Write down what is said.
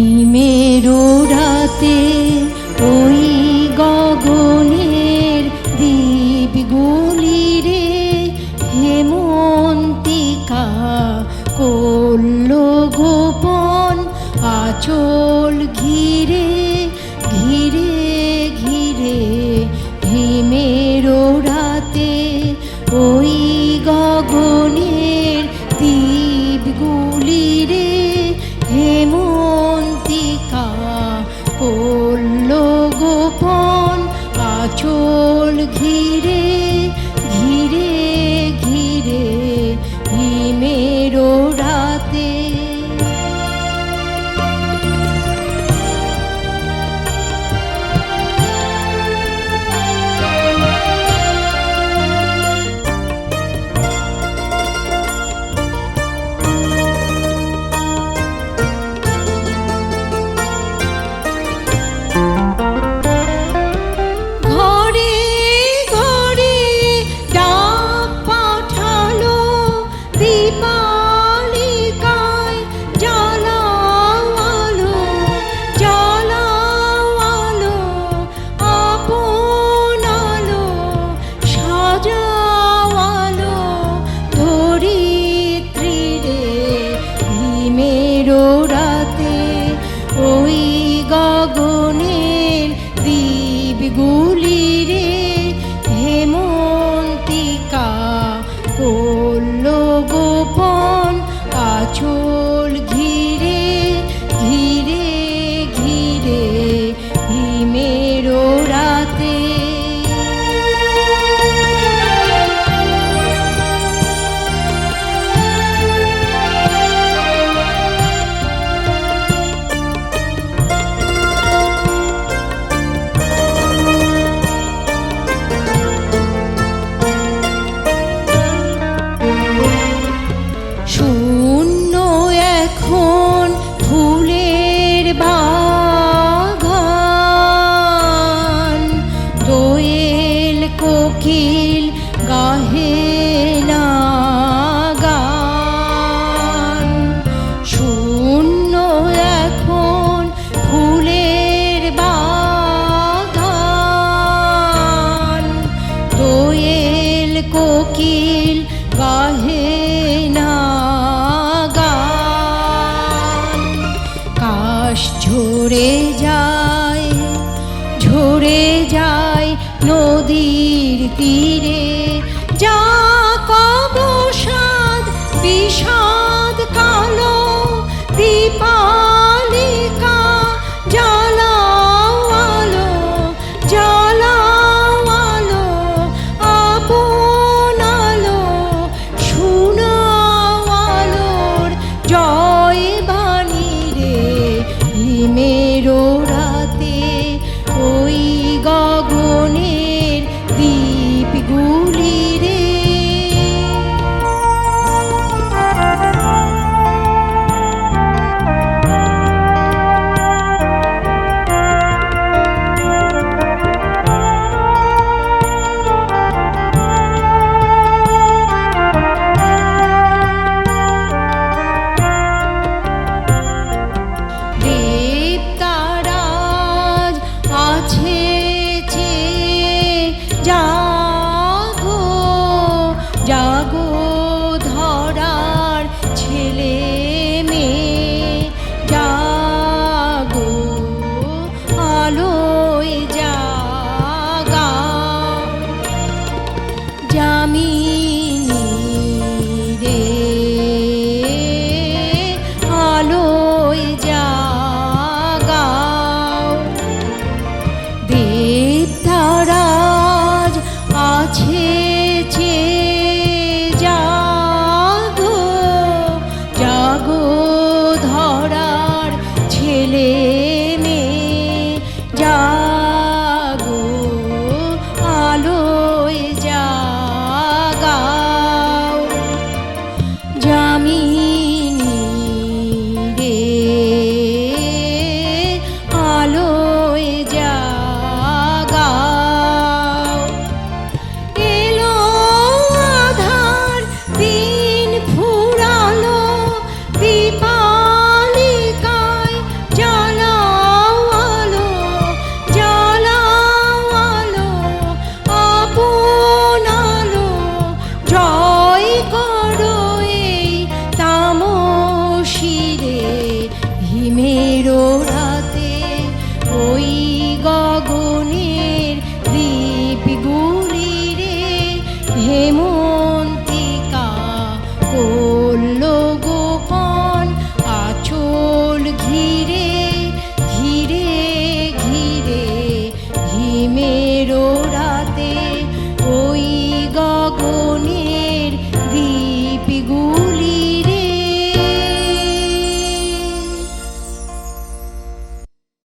হিমের রাতে ওই গগনের দ্বীপগুলি রে হেমন্তিকা করল গোপন আচল চলল গোপন আচল ঘিরে রাতে ওই গগনের দ্বীপগুলি রে হেমন্তিকা করল গোপন আছো কোকিল গাহে না গান। কাশ ঝরে যায় ঝরে যায় নদীর তীরে। জামি